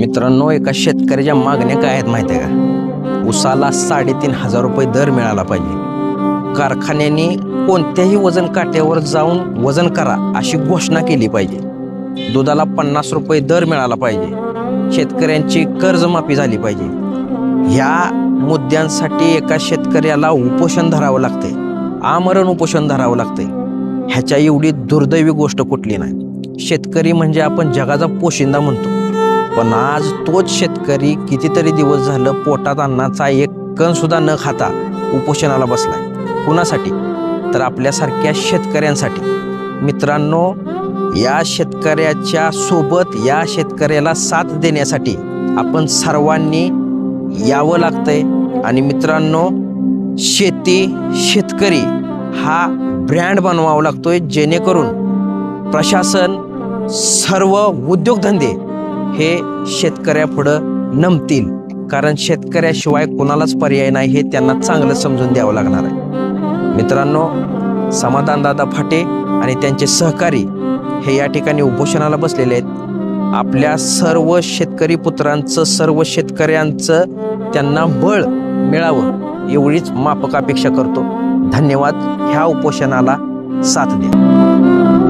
मित्रांनो एका शेतकऱ्याच्या मागण्या काय आहेत माहिती आहे का? उसाला साडेतीन हजार रुपये दर मिळाला पाहिजे. कारखान्याने कोणत्याही वजन काट्यावर जाऊन वजन करा अशी घोषणा केली पाहिजे. दुधाला पन्नास रुपये दर मिळाला पाहिजे. शेतकऱ्यांची कर्जमाफी झाली पाहिजे. ह्या मुद्द्यांसाठी एका शेतकऱ्याला उपोषण धरावं लागते आमरण उपोषण धरावं लागते ह्याच्या एवढी दुर्दैवी गोष्ट कुठली नाही. शेतकरी म्हणजे आपण जगाचा पोशिंदा म्हणतो. पण आज तोच शेतकरी कितीतरी दिवस झालं पोटात अन्नाचा एक कण सुद्धा न खाता उपोषणाला बसलाय. कुणासाठी? तर आपल्यासारख्या शेतकऱ्यांसाठी. मित्रांनो या शेतकऱ्याच्या सोबत या शेतकऱ्याला साथ देण्यासाठी आपण सर्वांनी यावं लागतंय. आणि मित्रांनो शेती शेतकरी हा ब्रँड बनवावा लागतोय जेणेकरून प्रशासन सर्व उद्योगधंदे हे शेतकऱ्यापुढं नमतील. कारण शेतकऱ्याशिवाय कोणालाच पर्याय नाही हे त्यांना चांगलं समजून द्यावं लागणार आहे. मित्रांनो समाधानदादा फाटे आणि त्यांचे सहकारी हे या ठिकाणी उपोषणाला बसलेले आहेत. आपल्या सर्व शेतकरी पुत्रांचं सर्व शेतकऱ्यांचं त्यांना बळ मिळावं एवढीच मापक अपेक्षा करतो. धन्यवाद. ह्या उपोषणाला साथ द्या.